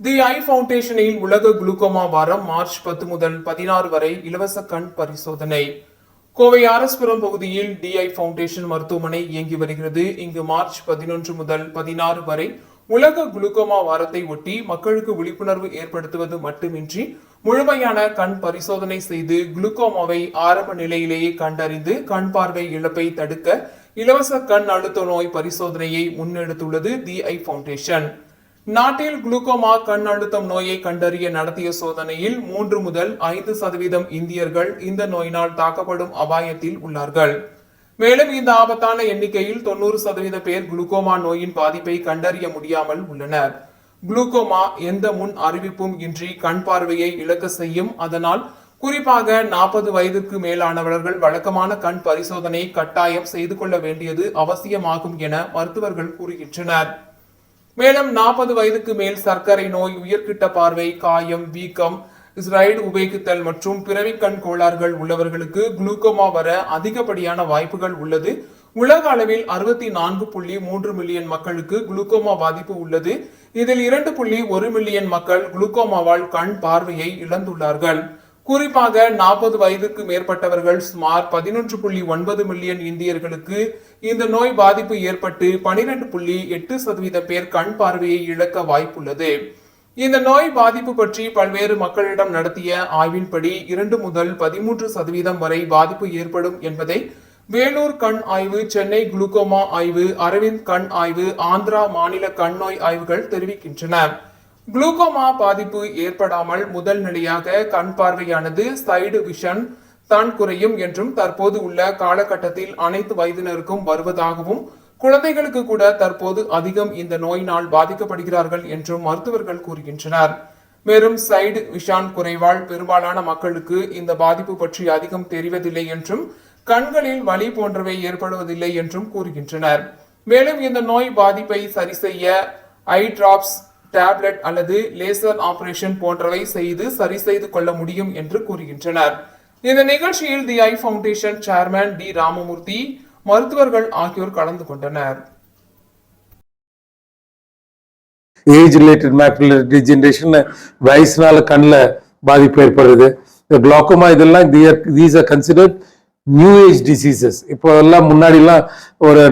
தி ஐ ஃபவுண்டேஷனில் உலக குளுக்கோமா வாரம் மார்ச் பத்து முதல் பதினாறு வரை இலவச கண் பரிசோதனை. கோவை ஆரஸ்புரம் பகுதியில் டிஐ ஃபவுண்டேஷன் மருத்துவமனை இயங்கி வருகிறது. இங்கு மார்ச் பதினொன்று முதல் பதினாறு வரை உலக குளுக்கோமா வாரத்தை ஒட்டி மக்களுக்கு விழிப்புணர்வு ஏற்படுத்துவது மட்டுமின்றி முழுமையான கண் பரிசோதனை செய்து குளுக்கோமாவை ஆரம்ப நிலையிலேயே கண்டறிந்து கண் பார்வை இழப்பை தடுக்க இலவச கண் அழுத்த நோய் பரிசோதனையை முன்னெடுத்துள்ளது தி ஐ ஃபவுண்டேஷன் நாட்டில் குளுக்கோமா கண் அழுத்தம் நோயை கண்டறிய நடத்திய சோதனையில் மூன்று முதல் ஐந்து சதவீதம் இந்தியர்கள் இந்த நோயினால் தாக்கப்படும் அபாயத்தில் உள்ளார்கள். மேலும் இந்த ஆபத்தான எண்ணிக்கையில் தொண்ணூறு சதவீத பேர் குளுக்கோமா நோயின் பாதிப்பை கண்டறிய முடியாமல் உள்ளனர். குளுக்கோமா எந்த முன் அறிவிப்பும் இன்றி கண் பார்வையை இழக்க செய்யும். அதனால் குறிப்பாக நாற்பது வயதுக்கு மேலானவர்கள் வழக்கமான கண் பரிசோதனை கட்டாயம் செய்து கொள்ள வேண்டியது அவசியமாகும் என மருத்துவர்கள் கூறுகின்றனர். மேலும் நாற்பது வயதுக்கு மேல் சர்க்கரை நோய் உயர்கிட்ட பார்வை காயம் வீக்கம் ஸ்ரைடு உபயோகித்தல் மற்றும் பிறவி கண் கோளாறுகள் உள்ளவர்களுக்கு குளுக்கோமா வர அதிகப்படியான வாய்ப்புகள் உள்ளது. உலக அளவில் அறுபத்தி நான்கு புள்ளி மூன்று மில்லியன் மக்களுக்கு குளுக்கோமா பாதிப்பு உள்ளது. இதில் இரண்டு புள்ளி ஒரு மில்லியன் மக்கள் குளுக்கோமாவால் கண் பார்வையை இழந்துள்ளார்கள். குறிப்பாக நாற்பது வயதுக்கு மேற்பட்டவர்கள் சுமார் பதினொன்று புள்ளி ஒன்பது மில்லியன் இந்தியர்களுக்கு இந்த நோய் பாதிப்பு ஏற்பட்டு பனிரெண்டு புள்ளி எட்டு சதவீத பேர் கண் பார்வையை இழக்க வாய்ப்புள்ளது. இந்த நோய் பாதிப்பு பற்றி பல்வேறு மக்களிடம் நடத்திய ஆய்வின்படி இரண்டு முதல் பதிமூன்று சதவீதம் வரை பாதிப்பு ஏற்படும் என்பதை வேலூர் கண் ஆய்வு சென்னை குளுக்கோமா ஆய்வு அரவிந்த் கண் ஆய்வு ஆந்திரா மாநில கண் நோய் ஆய்வுகள் தெரிவிக்கின்றன. குளுக்கோமா பாதிப்பு ஏற்படாமல் முதல் நிலையாக கண் பார்வையானது சைடு விஷன் தான் குறையும் என்றும் தற்போது உள்ள காலகட்டத்தில் அனைத்து வயதினருக்கும் வருவதாகவும் குழந்தைகளுக்கு கூட தற்போது அதிகம் இந்த நோயினால் பாதிக்கப்படுகிறார்கள் என்றும் மருத்துவர்கள் கூறுகின்றனர். மேலும் சைடு விஷான் குறைவால் பெரும்பாலான மக்களுக்கு இந்த பாதிப்பு பற்றி அதிகம் தெரிவதில்லை என்றும் கண்களில் வலி போன்றவை ஏற்படுவதில்லை என்றும் கூறுகின்றனர். மேலும் இந்த நோய் பாதிப்பை சரி செய்ய ஐ டிராப்ஸ் டேப்லெட் அல்லது லேசர் ஆபரேஷன் போன்றவை செய்து சரி செய்து கொள்ள முடியும் என்று கூறுகின்றனர். இந்த நிகழ்ச்சியில் the eye foundation chairman T Ramamurthy மருத்துவர்கள் ஆகியோர் கலந்து கொண்டனர். ஏஜ் ரிலேட்டட் மேக்குலர் டிஜென்ரேஷன் வயசுனால கண்ணில் பாதிப்பு ஏற்படுறது இந்த குளாக்கோமா இதெல்லாம் these are considered new age diseases இப்போ எல்லாம் முன்னாடிலாம் ஒரு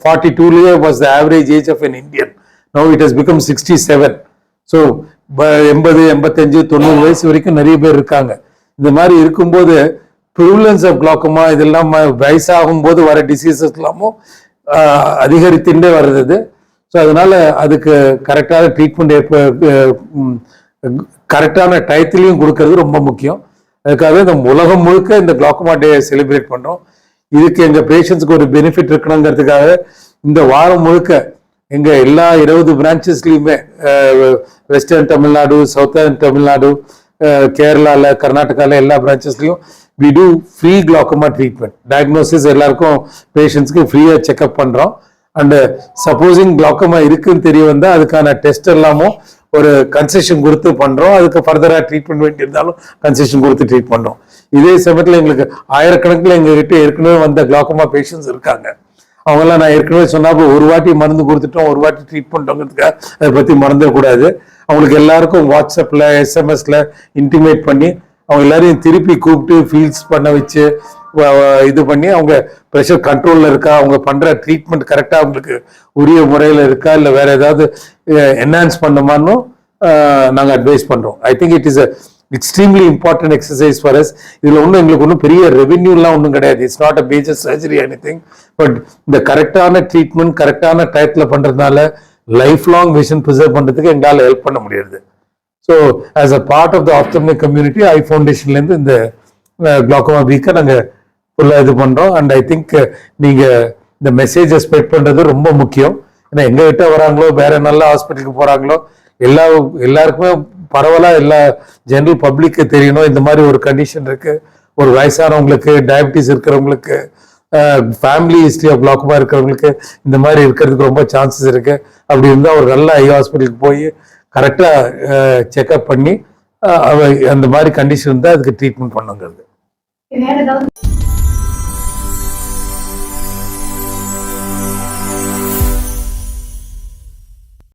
forty டூலேயே was the average age of an Indian now it has become sixty seven so எண்பது எண்பத்தஞ்சு தொண்ணூறு வயசு வரைக்கும் நிறைய பேர் இருக்காங்க. இந்த மாதிரி இருக்கும்போது ப்ரிவலன்ஸ் ஆஃப் குளாக்கோமா இதெல்லாம் வயசாகும் போது வர டிசீசஸ் எல்லாமும் அதிகரித்துண்டே அதிகரித்துட்டே வருது ஸோ அதனால அதுக்கு கரெக்டான ட்ரீட்மெண்ட் ஏற்ப கரெக்டான டயத்துலையும் கொடுக்கறது ரொம்ப முக்கியம். அதுக்காக இந்த உலகம் முழுக்க இந்த குளாக்கோமா டே செலிப்ரேட் பண்ணுறோம் இதுக்கு எங்கள் பேஷண்ட்ஸ்க்கு ஒரு பெனிஃபிட் இருக்கணுங்கிறதுக்காக இந்த வாரம் முழுக்க எங்க எல்லா இருபது பிரான்ச்சஸ்லயுமே வெஸ்டர்ன் தமிழ்நாடு சவுத்தர்ன் தமிழ்நாடு கேரளாவில் கேரளால கர்நாடகால எல்லா பிரான்ச்சஸ்லயும் we do free glaucoma treatment diagnosis எல்லாருக்கும் பேஷண்ட்ஸ்க்கு ஃப்ரீயா செக்அப் பண்றோம். அண்டு சப்போஸிங் குளாக்கோமா இருக்குன்னு தெரிய வந்தா அதுக்கான டெஸ்ட் எல்லாமும் ஒரு கன்செஷன் கொடுத்து பண்றோம். அதுக்கு ஃபர்தரா ட்ரீட்மெண்ட் வேண்டி இருந்தாலும் கன்செஷன் கொடுத்து ட்ரீட் பண்றோம். இதே சமயத்தில் எங்களுக்கு ஆயிரக்கணக்கில் எங்ககிட்ட ஏற்கனவே வந்த குளாக்கோமா பேஷண்ட்ஸ் இருக்காங்க. அவங்களாம் நான் ஏற்கனவே சொன்னாப்ப ஒரு வாட்டி மருந்து கொடுத்துட்டோம் ஒரு வாட்டி ட்ரீட் பண்ணிட்டோங்கிறதுக்காக அதை பத்தி மறந்துடக்கூடாது அவங்களுக்கு எல்லாருக்கும் வாட்ஸ்அப்ல எஸ்எம்எஸ்ல இன்டிமேட் பண்ணி அவங்க எல்லாரையும் திருப்பி கூப்பிட்டு ஃபீல்ஸ் பண்ண வச்சு இது பண்ணி அவங்க ப்ரெஷர் கண்ட்ரோல்ல இருக்கா அவங்க பண்ற ட்ரீட்மெண்ட் கரெக்டா அவங்களுக்கு உரிய முறையில இருக்கா இல்லை வேற ஏதாவது என்ஹான்ஸ் பண்ணுமான்னு நாங்கள் அட்வைஸ் பண்றோம். I think it is a extremely important exercise for us இதில் ஒன்றும் எங்களுக்கு ஒன்றும் பெரிய ரெவென்யூலாம் ஒன்றும் கிடையாது. It's not a major surgery anything but இந்த கரெக்டான ட்ரீட்மெண்ட் கரெக்டான டயத்தில் பண்ணுறதுனால லைஃப் லாங் விஷன் ப்ரிசர்வ் பண்ணுறதுக்கு எங்களால் ஹெல்ப் பண்ண முடியாது so as a part of the ophthalmic community eye ஃபவுண்டேஷன்லேருந்து இந்த குளாக்கோமா வீக்கை நாங்கள் ஃபுல்லாக இது பண்ணுறோம் அண்ட் ஐ திங்க் நீங்கள் இந்த மெசேஜை ஸ்ப்ரெட் பண்ணுறது ரொம்ப முக்கியம். ஏன்னா எங்ககிட்ட வராங்களோ வேற நல்ல ஹாஸ்பிட்டலுக்கு போகிறாங்களோ எல்லா எல்லாருக்குமே பரவலாக எல்லா ஜென்ரல் பப்ளிக்கு தெரியணும். இந்த மாதிரி ஒரு கண்டிஷன் இருக்குது ஒரு வயசானவங்களுக்கு டயபிட்டிஸ் இருக்கிறவங்களுக்கு ஃபேமிலி ஹிஸ்ட்ரி ஆஃப் பிளாக்குமா இருக்கிறவங்களுக்கு இந்த மாதிரி இருக்கிறதுக்கு ரொம்ப சான்சஸ் இருக்குது அப்படி இருந்தால் ஒரு நல்ல ஐ ஹாஸ்பிட்டலுக்கு போய் கரெக்டாக செக்அப் பண்ணி அவ- அந்த மாதிரி கண்டிஷன் இருந்தால் அதுக்கு ட்ரீட்மெண்ட் பண்ணுங்கிறது.